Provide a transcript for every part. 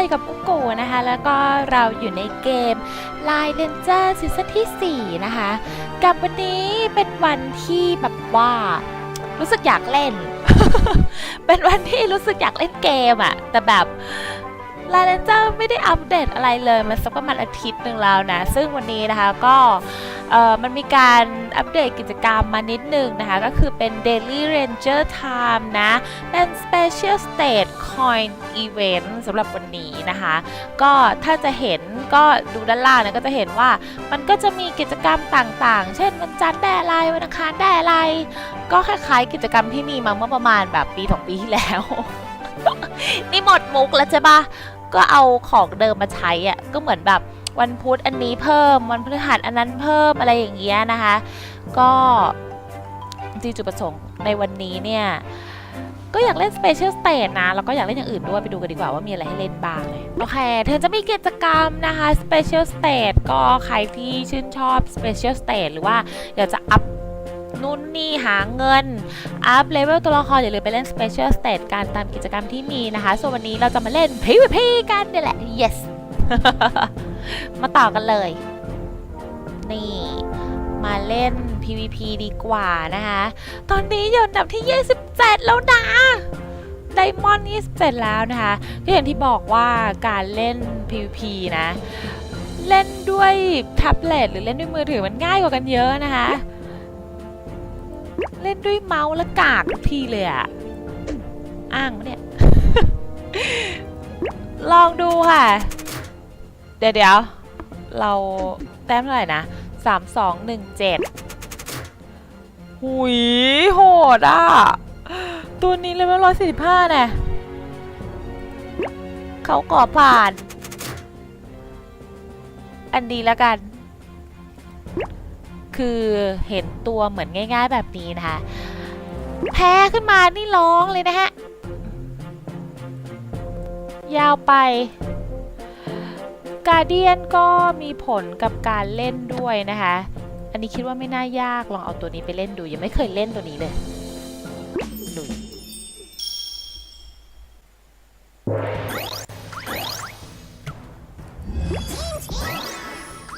อยู่กับกุ๊กโกนะคะ แล้วก็เราอยู่ในเกม Line Ranger ซีซั่นที่ 4 นะคะ กับวันนี้เป็นวันที่แบบว่า รู้สึกอยากเล่น เป็นวันที่รู้สึกอยากเล่นเกมอะแต่แบบ Line Ranger ไม่ได้อัปเดตอะไรเลยมันสักประมาณอาทิตย์หนึ่งแล้วนะ ซึ่งวันนี้นะคะก็เอ่อมันมีการอัปเดตกิจกรรมมานิดหนึ่งนะคะ ก็คือเป็น Daily Ranger Time นะ เป็น Special State Coin Event สำหรับวันนี้นะคะ ก็ถ้าจะเห็นก็ดูด้านล่างนี่ยก็จะเห็นว่ามันก็จะมีกิจกรรมต่างๆ เช่นวันจันทร์ได้อะไรวันอังคารได้อะไร ก็คล้ายๆกิจกรรมที่มีมาเมื่อประมาณแบบปีสองปีที่แล้วนี่หมดมุกแล้วใช่ปะ ก็เอาของเดิมมาใช้อะ่ะก็เหมือนแบบวันพุธอันนี้เพิ่ม วันพฤหัสอันนั้นเพิ่มอะไรอย่างเงี้ยนะคะ ก็จริงจุดประสงค์ในวันนี้เนี่ย ก็อยากเล่น Special Stage นะ แล้วก็อยากเล่นอย่างอื่นด้วยไปดูกันดีกว่าว่ามีอะไรให้เล่นบ้างเลยโอเค เธอจะมีกิจกรรมนะคะ Special Stage ก็ใครที่ชื่นชอบ Special Stage หรือว่าอยากจะอัพ นู่นนี่หาเงิน อัพเลเวลตัวละครอย่าลืมไปเล่น Special Stage กันตามกิจกรรมที่มีนะคะ ส่วนวันนี้เราจะมาเล่น PVP กันนี่แหละ yes มาต่อกันเลย นี่ มาเล่น PVP ดีกว่านะคะ ตอนนี้อยู่อันดับที่ 27 แล้วนะไดมอนด์27 แล้วนะคะก็อย่างที่บอกว่าการเล่น PVP นะ เล่นด้วยแท็บเล็ตหรือเล่นด้วยมือถือมันง่ายกว่ากันเยอะนะคะ เล่นด้วยเมาส์และกากทุกทีเลยอะอ้างเนี่ย ลองดูค่ะ เดี๋ยวเดี๋ยวเราแต้มเท่าไหร่นะสามสองหนึ่งเจ็ดหุยโหดอะ ตัวนี้เลเวลร้อยสี่สิบห้าแน่เขาก่อผ่าน อันดีแล้วกัน คือเห็นตัวเหมือนง่าย ๆ แบบนี้นะคะ แพ้ขึ้นมานี่ร้องเลยนะฮะ ยาวไปกาเดียนก็มีผลกับการเล่นด้วยนะคะ อันนี้คิดว่าไม่น่ายากลองเอาตัวนี้ไปเล่นดู ยังไม่เคยเล่นตัวนี้เลยลุย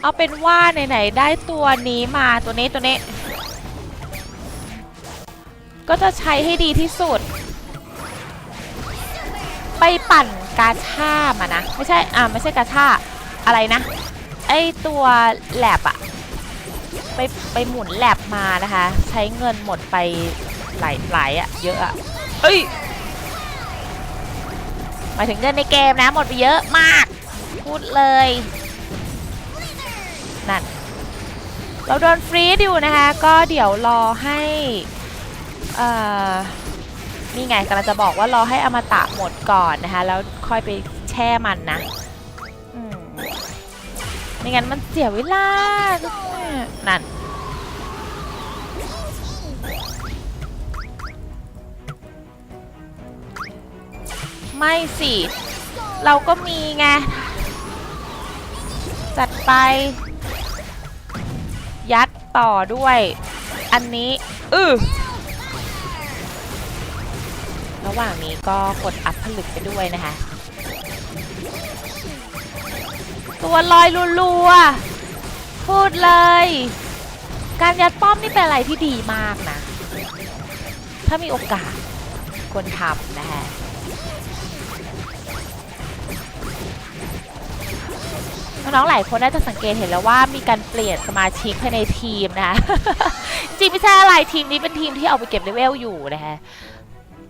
เอาเป็นว่าไหนๆได้ตัวนี้มาตัวนี้ตัวนี้ ก็จะใช้ให้ดีที่สุด ไปปั่นกาชามานะ ไม่ใช่ อ่าไม่ใช่กาชาอะไรนะ ไอตัวแลบอะไปไปหมุนแลบมานะคะ ใช้เงินหมดไปหลายหลายอะเยอะอะเอ้ยหมายถึงเงินในเกมนะ หมดไปเยอะมาก พูดเลย นั่น เราโดนฟรีดอยู่นะคะ ก็เดี๋ยวรอให้เอ่อนี่ไงกำลังจะบอกว่ารอให้อมตะหมดก่อนนะคะ แล้วค่อยไปแช่มันนะไม่งั้นมันเสียเวลา นั่น ไม่สิ เราก็มีไง จัดไป ต่อด้วยอันนี้อือระหว่างนี้ก็กดอัพผลึกไปด้วยนะคะ ตัวลอยรัวๆ พูดเลย การยัดป้อมนี่เป็นอะไรที่ดีมากนะ ถ้ามีโอกาสควรทำนะคะ น้องๆหลายคนน่าจะสังเกตเห็นแล้วว่ามีการเปลี่ยนสมาชิกภายในทีมนะคะ จริงไม่ใช่อะไรทีมนี้เป็นทีมที่เอาไปเก็บเลเวลอยู่นะคะ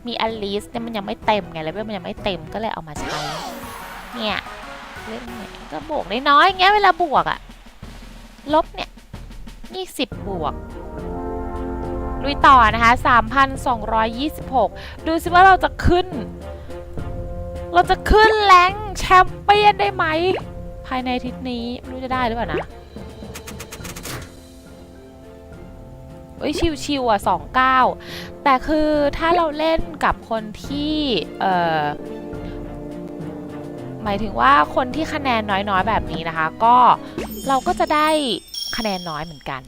มีอลิสเนี่ยมันยังไม่เต็มไงเลเวลมันยังไม่เต็มก็เลยเอามาใช้เนี่ยเล่นเนี่ยก็บวกน้อยๆอย่างเงี้ยเวลาบวกอะลบเนี่ยยี่สิบบวกลุยต่อนะคะ 3,226 ดูสิว่าเราจะขึ้น เราจะขึ้นแรงแชมเปี้ยนได้ไหมายในทิตย์นี้ไม่รู้จะได้หรือเปล่านะเอ้ยชิวๆอะสองเก้าแต่คือถ้าเราเล่นกับคนที่เอ่อหมายถึงว่าคนที่คะแนนน้อยๆแบบนี้นะคะ ก็เราก็จะได้คะแนนน้อยเหมือนกัน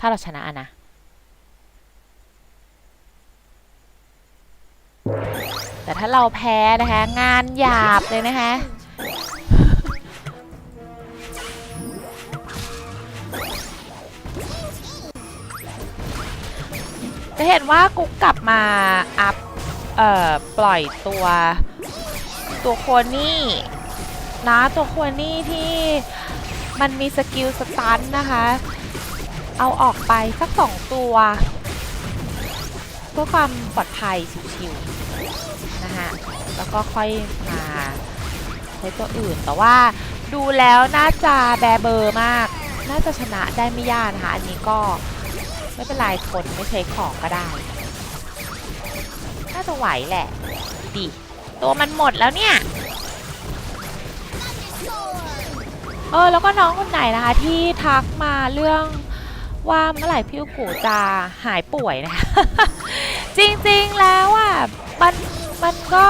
ถ้าเราชนะนะแต่ถ้าเราแพ้นะคะ งานหยาบเลยนะคะ จะเห็นว่ากุ๊กกลับมาอัพเอ่อปล่อยตัวตัวโคนี่นะตัวโคนี่ที่มันมีสกิลสตันนะคะ เอาออกไปสักสองตัว เพื่อความปลอดภัยชิวๆนะคะแล้วก็ค่อยมาใช้ตัวอื่นแต่ว่าดูแล้วน่าจะแบเบอร์มาก น่าจะชนะได้ไม่ยากนะคะ อันนี้ก็ ไม่เป็นไรทนไม่ใช้ของก็ได้ น่าจะไหวแหละ ดิ ตัวมันหมดแล้วเนี่ย เออ แล้วก็น้องคนไหนนะคะ ที่ทักมาเรื่องว่าเมื่อไหร่พี่กูจะหายป่วยนะคะ จริงๆแล้วอะ มัน มันก็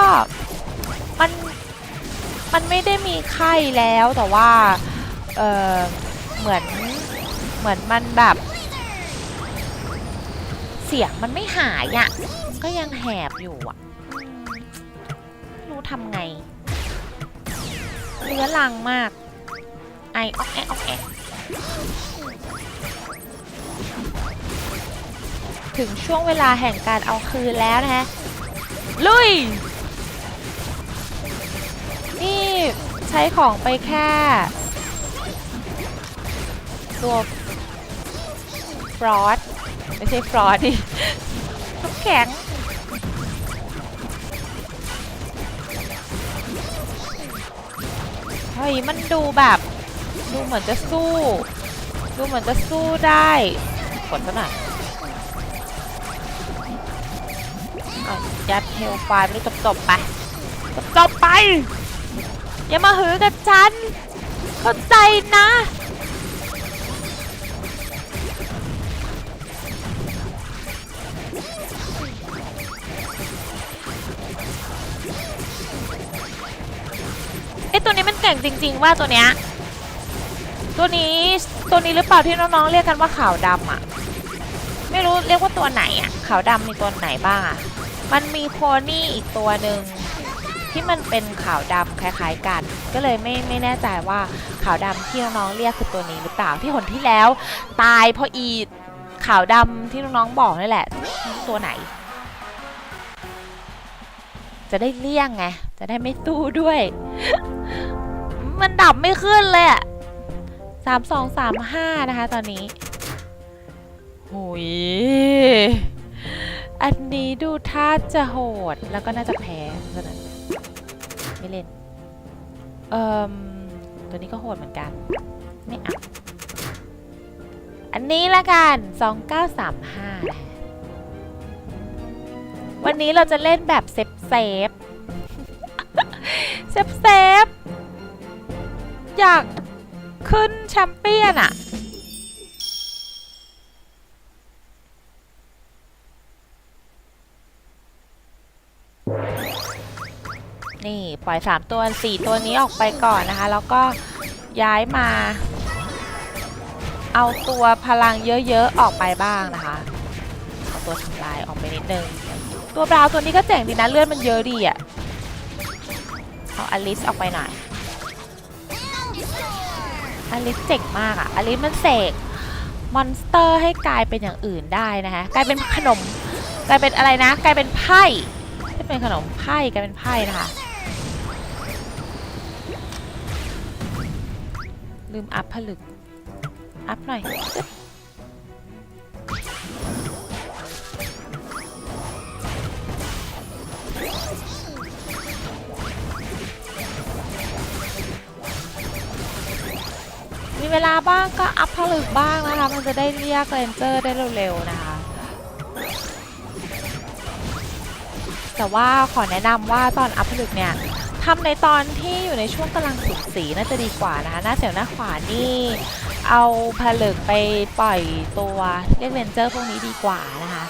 มัน มันไม่ได้มีไข้แล้วแต่ว่า เออเหมือน เหมือนมันแบบ เสียงมันไม่หายอะ ก็ยังแหบอยู่อะรู้ทำไงเรื้อรังมาก ไอออกแอกออกแอกถึงช่วงเวลาแห่งการเอาคืนแล้วนะฮะ ลุย นี่ใช้ของไปแค่ตัวฟรอส ไม่ใช่ฟรอสดิน้ำแข็งเฮ้ยมันดูแบบ ดูเหมือนจะสู้ ดูเหมือนจะสู้ได้กดซะหน่อยเอายัดเฮลไฟไปจบจบๆไปจบจบๆไป อย่ามาหือกับฉัน เข้าใจนะ เก่งจริง ๆ ว่าตัวเนี้ยตัวนี้ตัวนี้หรือเปล่าที่น้องๆเรียกกันว่าขาวดำอะ ไม่รู้เรียกว่าตัวไหนอะขาวดำมีตัวไหนบ้างอะมันมีโพนี่อีกตัวหนึ่งที่มันเป็นขาวดำคล้าย ๆ กัน ก็เลยไม่ไม่แน่ใจว่าขาวดำที่น้องๆเรียกคือตัวนี้หรือเปล่าที่หนที่แล้ว ตายเพราะอีขาวดำที่น้องๆบอกนี่แหละ ตัวไหน จะได้เลี่ยงไงจะได้ไม่ตู้ด้วย มันดับไม่ขึ้นเลยอะสามสองสามห้านะคะตอนนี้หุยอันนี้ดูท่าจะโหด แล้วก็น่าจะแพ้เท่านั้นไม่เล่น เอ่มตัวนี้ก็โหดเหมือนกัน ไม่เอาอันนี้ละกัน 2935 วันนี้เราจะเล่นแบบเซฟเซฟเซฟเซฟ อยากขึ้นแชมเปี้ยนอะนี่ปล่อย 3 ตัว 4 ตัวนี้ออกไปก่อนนะคะ แล้วก็ย้ายมา เอาตัวพลังเยอะๆ ออกไปบ้างนะคะ เอาตัวทำลายออกไปนิดนึง ตัวบราวน์ตัวนี้ก็เจ๋งดีนะ เลือดมันเยอะดีอะเอาอลิสออกไปหน่อย อลิสเจ๋งมากอะอลิสมันเสกมอนสเตอร์ให้กลายเป็นอย่างอื่นได้นะคะกลายเป็นขนม กลายเป็นอะไรนะ กลายเป็นไพ่ไม่เป็นขนมไพ่กลายเป็นไพ่นะคะ ลืมอัพผลึก อัพหน่อย มีเวลาบ้างก็อัพผลึกบ้างนะคะ มันจะได้เรียกเรนเจอร์ได้เร็วๆนะคะ แต่ว่าขอแนะนำว่าตอนอัพผลึกเนี่ยทำในตอนที่อยู่ในช่วงกำลังสุกสีน่าจะดีกว่านะคะหน้าเสียวหน้าขวานี่เอาผลึกไปปล่อยตัวเรียกเรนเจอร์พวกนี้ดีกว่านะคะ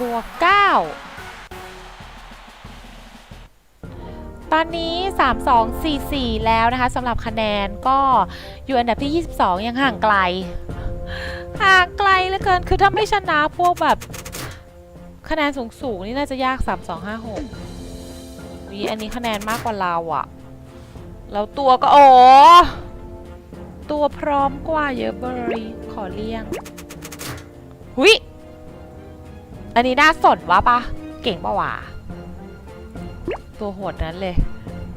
บวก9 ตอนนี้ 3 2 4 4 แล้วนะคะสำหรับคะแนนก็อยู่อันดับที่ 22 ยังห่างไกล ห่างไกลเหลือเกิน คือถ้าไม่ชนะพวกแบบ คะแนนสูงๆนี่น่าจะยาก 3 2 5 6วีอันนี้คะแนนมากกว่าเราอะแล้วตัวก็โอ้ตัวพร้อมกว่าเยอะเบอร์ขอเลี่ยง หุยอันนี้น่าสนวะปะ เก่งปะวะ ตัวโหดนั้นเลย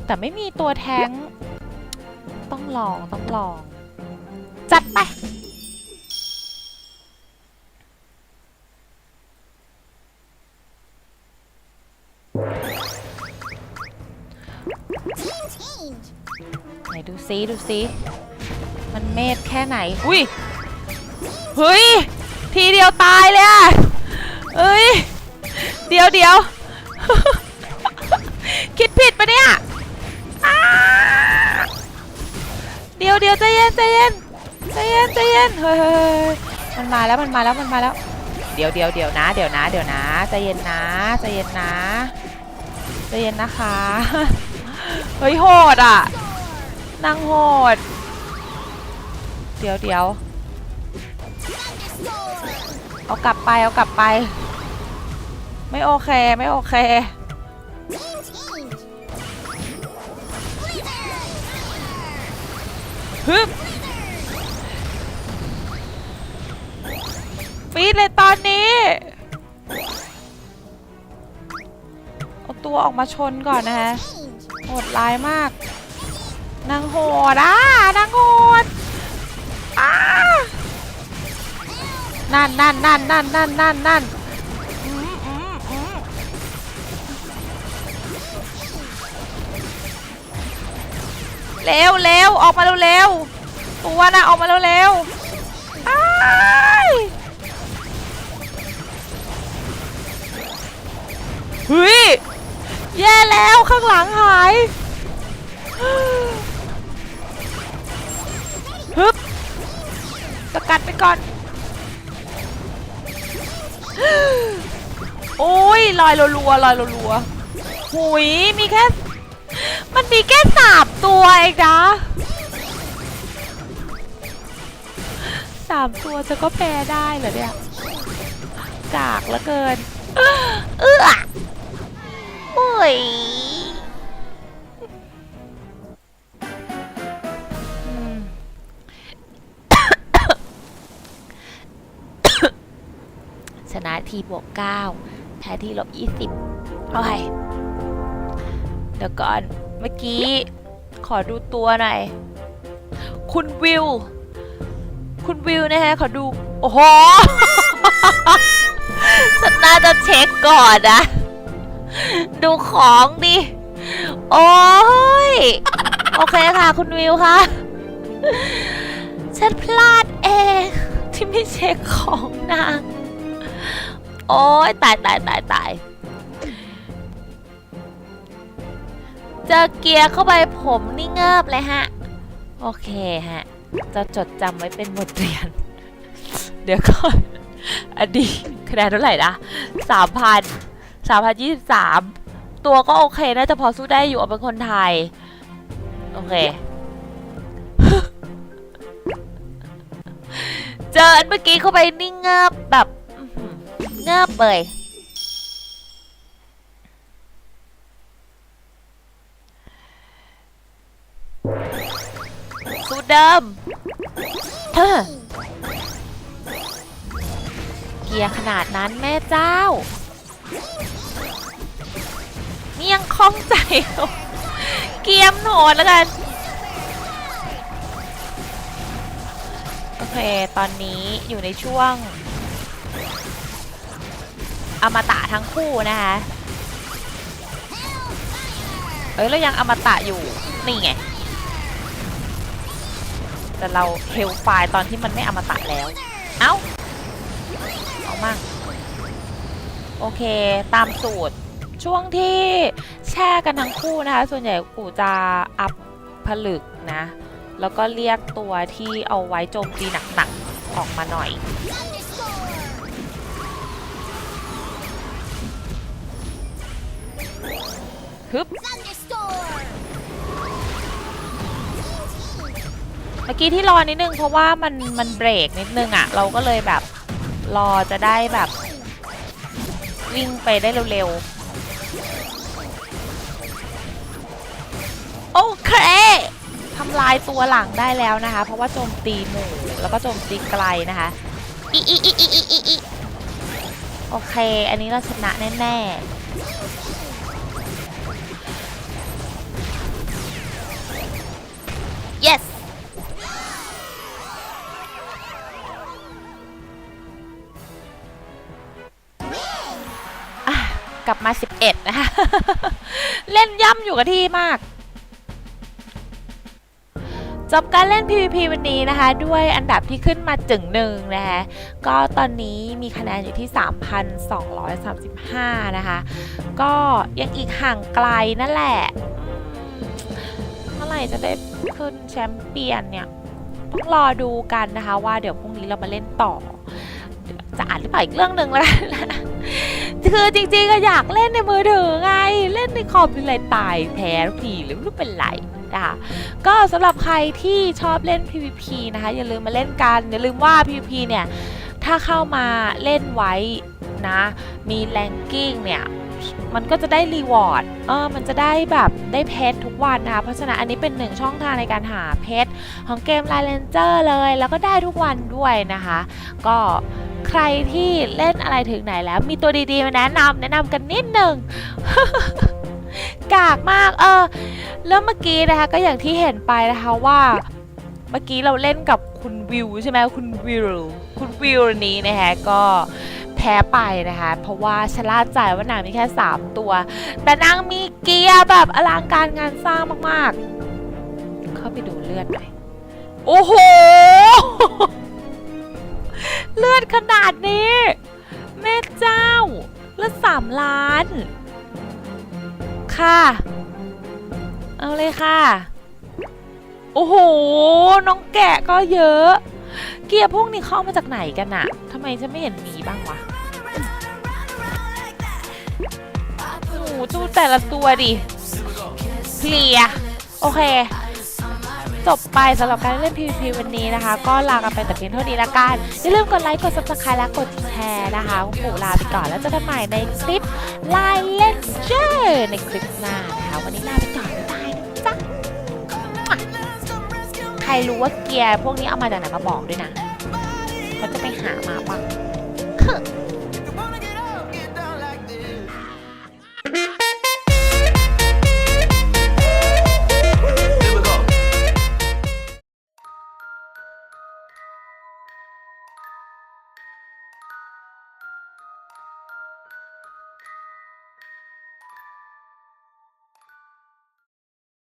แต่ไม่มีตัวแท้ง ต้องลองต้องลอง จัดไป ไหนดูซิดูซิ มันเมธแค่ไหน อุ้ย เฮ้ย ทีเดียวตายเลยอะเอ้ย เดี๋ยวเดี๋ยว คิดผิดปะเนี่ยเดี๋ยวเดี๋ยวใจเย็นใจเย็นใจเย็นใจเย็นเฮ้ยเฮ้ยเฮ้ยมันมาแล้วมันมาแล้วมันมาแล้ว เดี๋ยวเดี๋ยวเดี๋ยวนะเดี๋ยวนะเดี๋ยวนะใจเย็นนะใจเย็นนะใจเย็นนะคะเฮ้ยโหดอะนางโหด เดี๋ยวเดี๋ยวเอากลับไปเอากลับไป ไม่โอเคไม่โอเค ฮึบฟีดเลยตอนนี้ เอาตัวออกมาชนก่อนนะฮะโหดร้ายมาก นางโหดอะนางโหดอ่านั่นนั่นนั่นนั่นนั่นนั่นนั่น เร็วเร็วออกมาเร็วเร็วตัวน่ะออกมาเร็วเร็วเฮ้ยแย่แล้วข้างหลังหายฮึบสกัดไปก่อน โอ้ยลอยรัวๆลอยรัวๆหุยมีแค่ มันมีแค่สามตัวเองนะสามตัวจะก็แปลได้เหรอเนี่ยกากเหลือเกิน เอื้อโอ้ยชนะทีบวกเก้าแพ้ทีลบยี่สิบโอ้ย เดี๋ยวก่อน เมื่อกี้ ขอดูตัวหน่อย คุณวิว คุณวิวนะฮะ ขอดู โอ้โห ฉันน่าจะเช็คก่อนนะ ดูของดิ โอ้ย โอเคค่ะ คุณวิวค่ะ ฉันพลาดเอง ที่ไม่เช็คของนาง โอ้ยตายตายตายตาย เจอเกียร์เข้าไปผมนี่เงิบเลยฮะ โอเคฮะ จะจดจำไว้เป็นบทเรียน เดี๋ยวก่อนอดีคะแนนเท่าไหร่นะสามพันสามพันยี่สิบสามตัวก็โอเคน่าจะพอสู้ได้อยู่เอาเป็นคนไทย โอเค เจออันเมื่อกี้เข้าไปนี่เงิบแบบอื้อหือเงบเลย สูตรเดิมเฮ้อเกียร์ขนาดนั้นแม่เจ้านี่ยังคล่องใจ เกียมโหนดแล้วกัน โอเค ตอนนี้อยู่ในช่วง อมตะทั้งคู่นะคะเอ้ยเรายังอมตะอยู่ นี่ไง แต่เราเฮลไฟล์ตอนที่มันไม่อมตะแล้ว เอ้า เอามั่งโอเค ตามสูตร ช่วงที่แช่กันทั้งคู่นะคะ ส่วนใหญ่กูจะอัพผลึกนะ แล้วก็เรียกตัวที่เอาไว้โจมตีหนักๆ ออกมาหน่อยฮึบ เมื่อกี้ที่รอนิดนึงเพราะว่ามันมันเบรกนิดนึงอะ่ะ เราก็เลยแบบรอจะได้แบบ วิ่งไปได้เร็วๆ โอเคทำลายตัวหลังได้แล้วนะคะ เพราะว่าโจมตีหมู่แล้วก็โจมตีไกลนะคะอีอีอีอีอีอีอีโอเค อันนี้เราชนะแน่ๆ กลับมา 11 นะคะ เล่นย่ำอยู่กับที่มาก จบการเล่น PVP วันนี้นะคะ ด้วยอันดับที่ขึ้นมาจึงหนึ่งนะคะก็ตอนนี้มีคะแนนอยู่ที่ 3,235 นะคะ ก็ยังอีกห่างไกลนั่นแหละเมื่อไหร่จะได้ขึ้นแชมป์เปี้ยนเนี่ย ต้องรอดูกันนะคะว่าเดี๋ยวพรุ่งนี้เรามาเล่นต่อจะอ่านหรือเปล่าอีกเรื่องหนึ่งแล้ว คือจริงๆก็อยากเล่นในมือถือไง เล่นในคอมเป็นไรตายแพ้ทุกทีหรือไม่รู้เป็นไรนะคะก็สำหรับใครที่ชอบเล่น PVP นะคะ อย่าลืมมาเล่นกัน อย่าลืมว่า PVP เนี่ยถ้าเข้ามาเล่นไว้นะ มีแรงกิ้งเนี่ยมันก็จะได้รีวอร์ด เออ มันจะได้แบบได้เพชรทุกวันนะคะ เพราะฉะนั้นอันนี้เป็นหนึ่งช่องทางในการหาเพชรของเกม l ลเลนเจอร์เลย แล้วก็ได้ทุกวันด้วยนะคะ ก็ ใครที่เล่นอะไรถึงไหนแล้ว มีตัวดีๆมาแนะนำแนะนำกันนิดหนึ่งกากมากเออแล้วเมื่อกี้นะคะก็อย่างที่เห็นไปนะคะว่า เมื่อกี้เราเล่นกับคุณวิวใช่ไหมคุณวิวคุณวิวนี้นะคะก็แพ้ไปนะคะ เพราะว่าชล่าใจว่านางมีแค่ 3 ตัว แต่นางมีเกียร์แบบอลังการงานสร้างมากๆ เข้าไปดูเลือดหน่อยโอ้โห เลือดขนาดนี้ แม่เจ้าเลือดสามล้าน ค่ะ เอาเลยค่ะ โอ้โห น้องแกะก็เยอะ เกียร์พวกนี้เข้ามาจากไหนกันอะทำไมจะไม่เห็นมีบ้างวะโอ้โหดูแต่ละตัวดิเพลียโอเค จบไปสำหรับการเล่น PVP วันนี้นะคะ ก็ลากันไปแต่เพียงเท่านี้ละกัน อย่าลืมกดไลค์ กด subscribe และกดแชร์นะคะคุณปู่ลาไปก่อนแล้วจอกันใหม่ในคลิปไลน์เล่นเจอร์ในคลิปหน้านะคะวันนี้ลาไปก่อนบ๊ายบายนะจ๊ะใครรู้ว่าเกียร์พวกนี้เอามาจากไหนมาบอกด้วยนะเขาจะไปหามาบ้าง